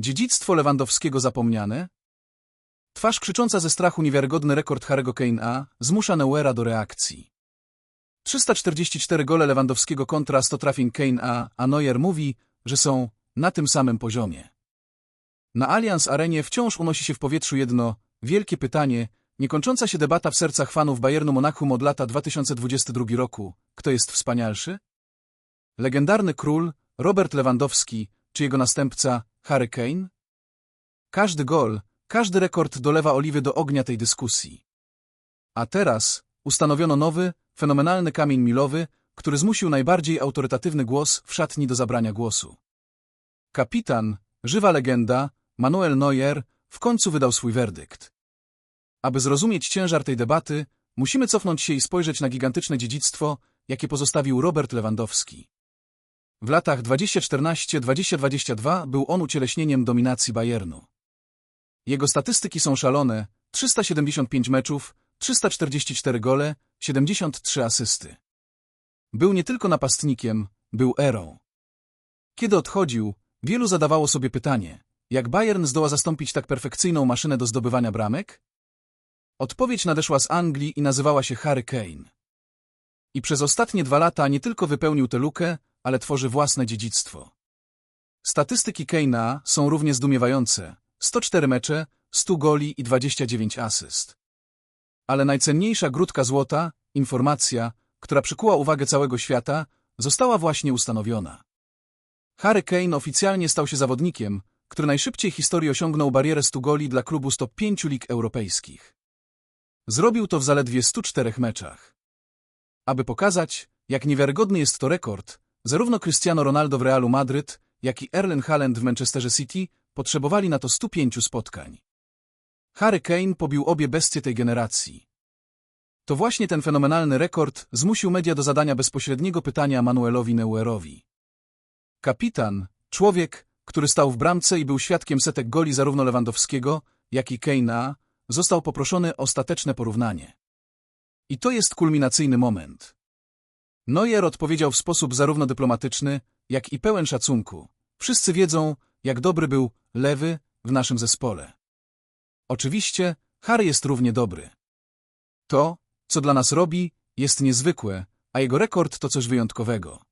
Dziedzictwo Lewandowskiego zapomniane? Twarz krzycząca ze strachu niewiarygodny rekord Harry'ego Kane'a zmusza Neuera do reakcji. 344 gole Lewandowskiego kontra 100 trafień Kane'a, a Neuer mówi, że są na tym samym poziomie. Na Allianz Arenie wciąż unosi się w powietrzu jedno wielkie pytanie, niekończąca się debata w sercach fanów Bayernu Monachium od lata 2022 roku. Kto jest wspanialszy? Legendarny król Robert Lewandowski czy jego następca Harry Kane? Każdy gol, każdy rekord dolewa oliwy do ognia tej dyskusji. A teraz ustanowiono nowy, fenomenalny kamień milowy, który zmusił najbardziej autorytatywny głos w szatni do zabrania głosu. Kapitan, żywa legenda, Manuel Neuer, w końcu wydał swój werdykt. Aby zrozumieć ciężar tej debaty, musimy cofnąć się i spojrzeć na gigantyczne dziedzictwo, jakie pozostawił Robert Lewandowski. W latach 2014-2022 był on ucieleśnieniem dominacji Bayernu. Jego statystyki są szalone, 375 meczów, 344 gole, 73 asysty. Był nie tylko napastnikiem, był erą. Kiedy odchodził, wielu zadawało sobie pytanie, jak Bayern zdoła zastąpić tak perfekcyjną maszynę do zdobywania bramek? Odpowiedź nadeszła z Anglii i nazywała się Harry Kane. I przez ostatnie dwa lata nie tylko wypełnił tę lukę, ale tworzy własne dziedzictwo. Statystyki Kane'a są równie zdumiewające. 104 mecze, 100 goli i 29 asyst. Ale najcenniejsza grudka złota, informacja, która przykuła uwagę całego świata, została właśnie ustanowiona. Harry Kane oficjalnie stał się zawodnikiem, który najszybciej w historii osiągnął barierę 100 goli dla klubu z top 5 lig europejskich. Zrobił to w zaledwie 104 meczach. Aby pokazać, jak niewiarygodny jest to rekord, zarówno Cristiano Ronaldo w Realu Madryt, jak i Erlen Haaland w Manchesterze City potrzebowali na to 105 spotkań. Harry Kane pobił obie bestie tej generacji. To właśnie ten fenomenalny rekord zmusił media do zadania bezpośredniego pytania Manuelowi Neuerowi. Kapitan, człowiek, który stał w bramce i był świadkiem setek goli zarówno Lewandowskiego, jak i Kane'a, został poproszony o ostateczne porównanie. I to jest kulminacyjny moment. Neuer odpowiedział w sposób zarówno dyplomatyczny, jak i pełen szacunku. Wszyscy wiedzą, jak dobry był lewy w naszym zespole. Oczywiście, Harry jest równie dobry. To, co dla nas robi, jest niezwykłe, a jego rekord to coś wyjątkowego.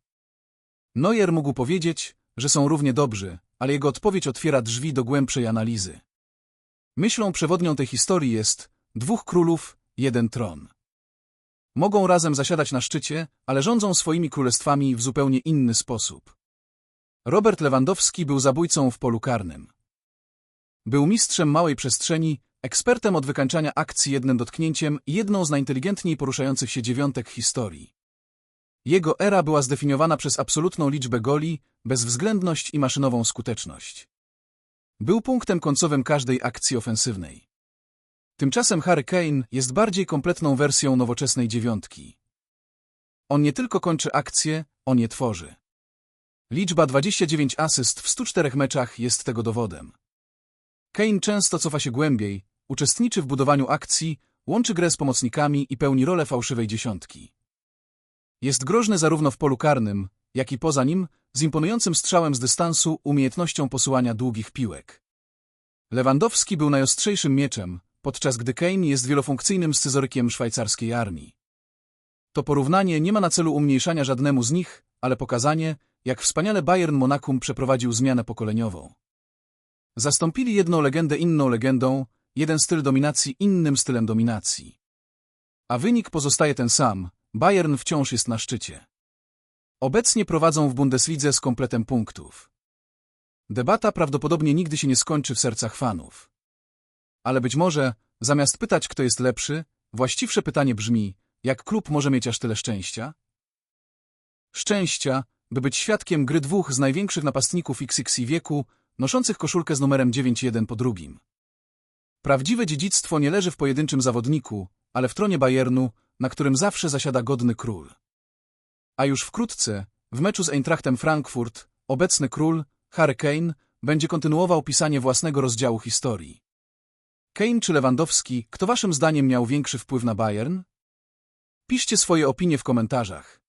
Neuer mógł powiedzieć, że są równie dobrzy, ale jego odpowiedź otwiera drzwi do głębszej analizy. Myślą przewodnią tej historii jest dwóch królów, jeden tron. Mogą razem zasiadać na szczycie, ale rządzą swoimi królestwami w zupełnie inny sposób. Robert Lewandowski był zabójcą w polu karnym. Był mistrzem małej przestrzeni, ekspertem od wykańczania akcji jednym dotknięciem i jedną z najinteligentniej poruszających się dziewiątek historii. Jego era była zdefiniowana przez absolutną liczbę goli, bezwzględność i maszynową skuteczność. Był punktem końcowym każdej akcji ofensywnej. Tymczasem Harry Kane jest bardziej kompletną wersją nowoczesnej dziewiątki. On nie tylko kończy akcje, on je tworzy. Liczba 29 asyst w 104 meczach jest tego dowodem. Kane często cofa się głębiej, uczestniczy w budowaniu akcji, łączy grę z pomocnikami i pełni rolę fałszywej dziesiątki. Jest groźny zarówno w polu karnym, jak i poza nim, z imponującym strzałem z dystansu, umiejętnością posyłania długich piłek. Lewandowski był najostrzejszym mieczem, podczas gdy Kane jest wielofunkcyjnym scyzorykiem szwajcarskiej armii. To porównanie nie ma na celu umniejszania żadnemu z nich, ale pokazanie, jak wspaniale Bayern Monachium przeprowadził zmianę pokoleniową. Zastąpili jedną legendę inną legendą, jeden styl dominacji innym stylem dominacji. A wynik pozostaje ten sam, Bayern wciąż jest na szczycie. Obecnie prowadzą w Bundeslidze z kompletem punktów. Debata prawdopodobnie nigdy się nie skończy w sercach fanów. Ale być może, zamiast pytać, kto jest lepszy, właściwsze pytanie brzmi, jak klub może mieć aż tyle szczęścia? Szczęścia, by być świadkiem gry dwóch z największych napastników XXI wieku, noszących koszulkę z numerem 9 jeden po drugim. Prawdziwe dziedzictwo nie leży w pojedynczym zawodniku, ale w tronie Bayernu, na którym zawsze zasiada godny król. A już wkrótce, w meczu z Eintrachtem Frankfurt, obecny król, Harry Kane, będzie kontynuował pisanie własnego rozdziału historii. Kane czy Lewandowski, kto waszym zdaniem miał większy wpływ na Bayern? Piszcie swoje opinie w komentarzach.